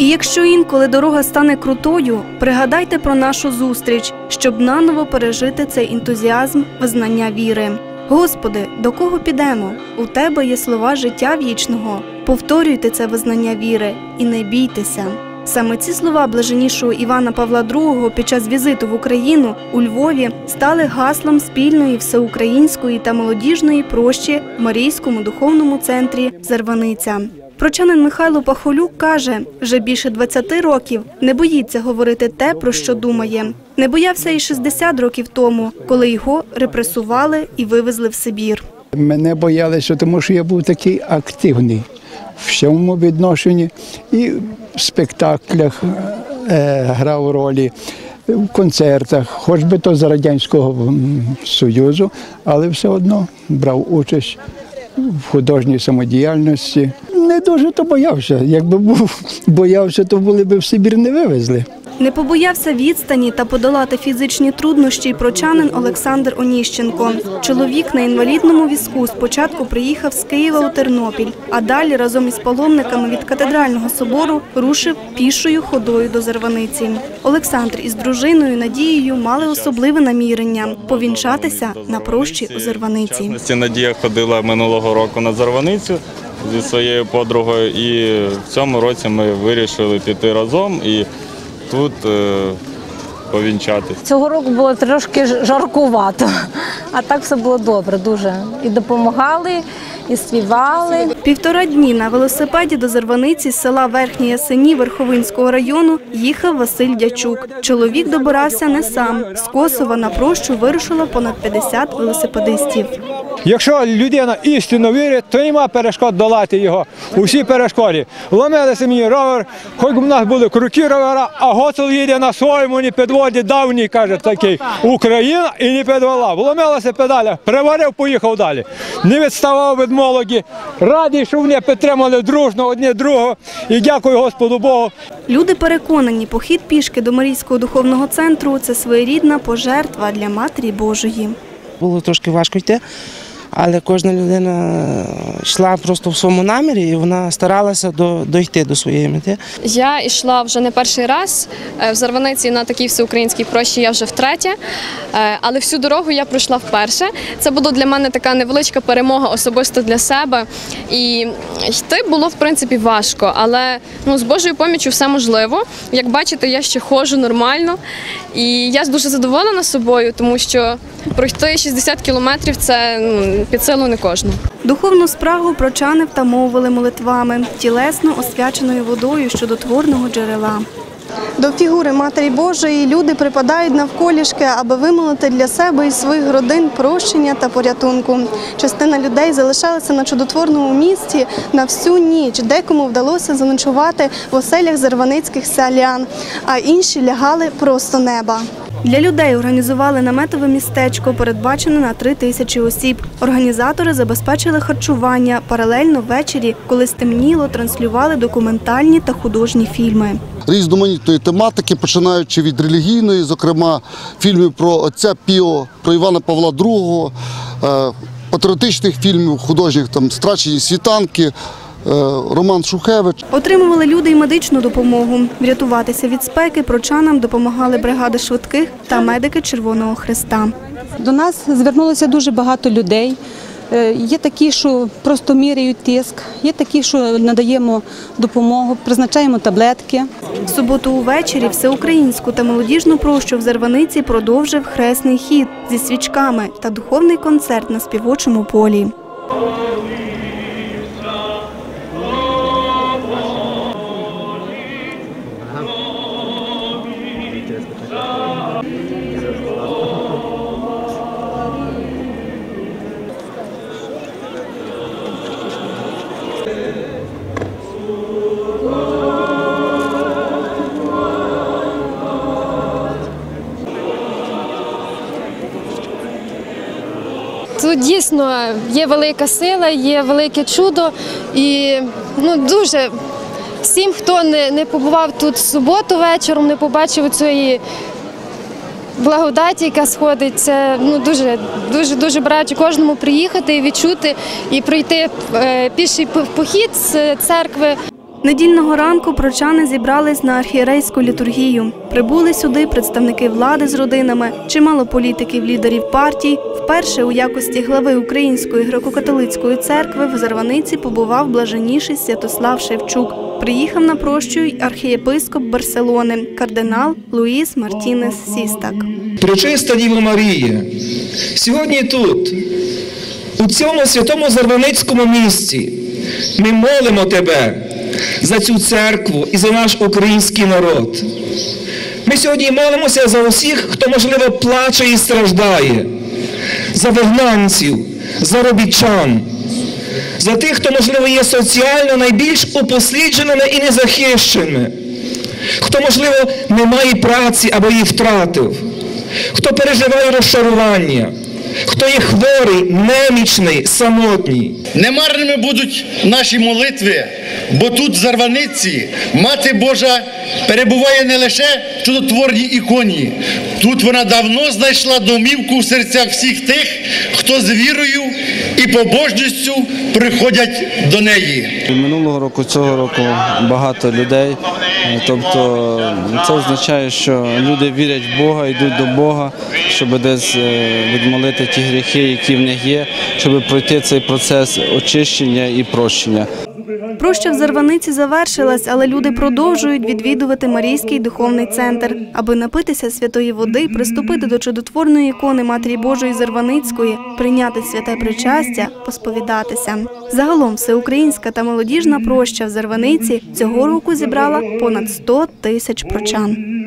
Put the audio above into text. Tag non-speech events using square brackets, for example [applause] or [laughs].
І якщо інколи дорога стане крутою, пригадайте про нашу зустріч, щоб наново пережити цей ентузіазм визнання віри. Господи, до кого підемо? У тебе є слова життя вічного. Повторюйте це визнання віри і не бійтеся. Саме ці слова блаженнішого Івана Павла II під час візиту в Україну у Львові стали гаслом спільної всеукраїнської та молодіжної прощі в Марійському духовному центрі Зарваниця. Прочанин Михайло Пахолюк каже, вже більше 20 років не боїться говорити те, про що думає. Не боявся і 60 років тому, коли його репресували і вивезли в Сибір. Мене боялися, тому що я був такий активний в всьому відношенні і в спектаклях е, грав ролі, в концертах, хоч би то з Радянського Союзу, але все одно брав участь в художній самодіяльності. Не дуже то боявся. Якби був [laughs] боявся, то були б в Сибір не вивезли. Не побоявся відстані та подолати фізичні труднощі й прочанин Олександр Оніщенко. Чоловік на інвалідному візку спочатку приїхав з Києва у Тернопіль, а далі разом із паломниками від катедрального собору рушив пішою ходою до Зарваниці. Олександр із дружиною Надією мали особливе намірення повінчатися на прощі у Зарваниці. Надія ходила минулого року на Зарваницю зі своєю подругою, і в цьому році ми вирішили піти разом і тут е, повінчатись. Цього року було трошки жаркувато, а так все було добре, дуже. І допомагали, і співали. Півтора дні на велосипеді до Зарваниці з села Верхні Ясені Верховинського району їхав Василь Дячук. Чоловік добирався не сам. З Косова на прощу вирушило понад 50 велосипедистів. Якщо людина істинно вірить, то нема перешкод долати його. Усі перешкоди. Ломилися мені ровер, хоч у нас були круті ровера, а Гоцел їде на своєму не підводі давній, каже такий. Україна і не підвела. Вломилася педаля, приварив, поїхав далі. Не відставав від молоді. Радий, що вони підтримали дружно одне другого. І дякую Господу Богу. Люди переконані, похід пішки до Марійського духовного центру це своєрідна пожертва для Матері Божої. Було трошки важко йти, але кожна людина йшла просто в своєму намірі і вона старалася до, дойти до своєї мети. Я йшла вже не перший раз Е, в Зарваниці на такій всеукраїнській прощі. Я вже втретє, Е, але всю дорогу я пройшла вперше. Це була для мене така невеличка перемога особисто для себе. І йти було в принципі важко, але ну з Божою поміччю все можливо. Як бачите, я ще ходжу нормально, і я дуже задоволена собою, тому що пройти 60 кілометрів це ну, під силу не кожному. Духовну спрагу прочани втамовували молитвами, тілесно освяченою водою щодо творного джерела. До фігури Матері Божої люди припадають навколішки, аби вимолити для себе і своїх родин прощення та порятунку. Частина людей залишалася на чудотворному місці на всю ніч. Декому вдалося заночувати в оселях зарваницьких селян, а інші лягали просто неба. Для людей організували наметове містечко, передбачене на три тисячі осіб. Організатори забезпечили харчування. Паралельно ввечері, коли стемніло, транслювали документальні та художні фільми. різноманітної тематики, починаючи від релігійної, зокрема фільмів про отця Піо, про Івана Павла II, е, патріотичних фільмів, художніх там Страчені світанки, Роман Шухевич. Отримували люди й медичну допомогу. Врятуватися від спеки прочанам допомагали бригади швидких та медики Червоного Христа. До нас звернулося дуже багато людей. Е, Є такі, що просто міряють тиск, є такі, що надаємо допомогу, призначаємо таблетки. В суботу увечері всеукраїнську та молодіжну прощу в Зарваниці продовжив хресний хід зі свічками та духовний концерт на співочому полі. Дійсно є велика сила, є велике чудо, і ну дуже всім, хто не, не побував тут в суботу вечором, не побачив цієї благодаті, яка сходить, це ну дуже дуже дуже браючи кожному приїхати і відчути і пройти е, піший похід з церкви Недільного ранку прочани зібрались на архієрейську літургію. Прибули сюди представники влади з родинами, чимало політиків, лідерів партій. Вперше у якості глави Української греко-католицької церкви в Зарваниці побував блаженніший Святослав Шевчук. Приїхав на прощу й архієпископ Барселони, кардинал Луїс Мартінес Сістак. Пречиста Діво Марія, сьогодні тут, у цьому святому Зарваницькому місці, ми молимо Тебе за цю церкву і за наш український народ. Ми сьогодні молимося за усіх, хто, можливо, плаче і страждає, за вигнанців, за робітчан, за тих, хто, можливо, є соціально найбільш упослідженими і незахищеними, хто, можливо, не має праці або її втратив хто переживає розчарування, хто є хворий, немічний, самотній. Немарними будуть наші молитви, бо тут в Зарваниці Мати Божа перебуває не лише чудотворній іконі. Тут вона давно знайшла домівку в серцях всіх тих, хто з вірою і побожністю приходять до неї. Минулого року, цього року багато людей. Тобто це означає, що люди вірять в Бога, йдуть до Бога, щоб десь е, відмолити ті гріхи, які в них є, щоб пройти цей процес очищення і прощення. Проща в Зарваниці завершилась, але люди продовжують відвідувати Марійський духовний центр, аби напитися святої води, приступити до чудотворної ікони Матері Божої Зарваницької, прийняти святе причастя, посповідатися. Загалом всеукраїнська та молодіжна проща в Зарваниці цього року зібрала понад 100 тисяч прочан.